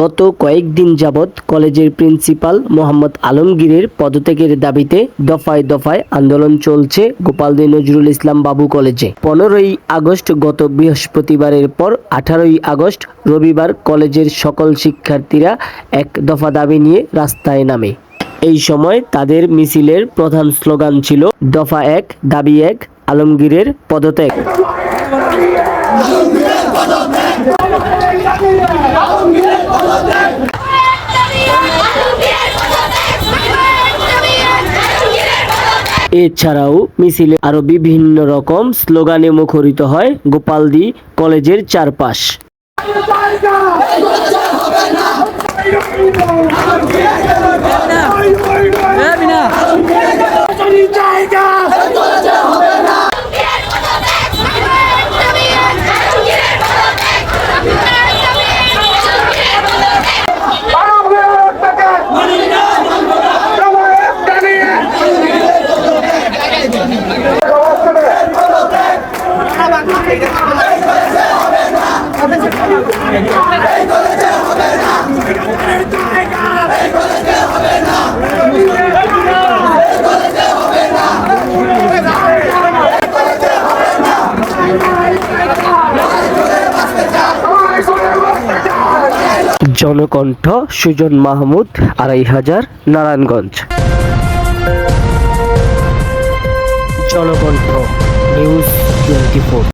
গত কয়েকদিন যাবৎ কলেজের প্রিন্সিপাল মোহাম্মদ আলমগীরের পদত্যাগের দাবিতে দফায় দফায় আন্দোলন চলছে গোপালদী নজরুল ইসলাম বাবু কলেজে। পনেরোই আগস্ট গত বৃহস্পতিবারের পর আঠারোই আগস্ট রবিবার কলেজের সকল শিক্ষার্থীরা এক দফা দাবি নিয়ে রাস্তায় নামে। এই সময় তাদের মিছিলের প্রধান স্লোগান ছিল, দফা এক, দাবি এক আলমগীরের পদত্যাগ। এছাড়াও মিছিলে আরও বিভিন্ন রকম স্লোগানে মুখরিত হয় গোপালদি কলেজের চারপাশ। জনকণ্ঠ সুজন মাহমুদ আড়াই হাজার Narayanganj. Janakantha news twenty four.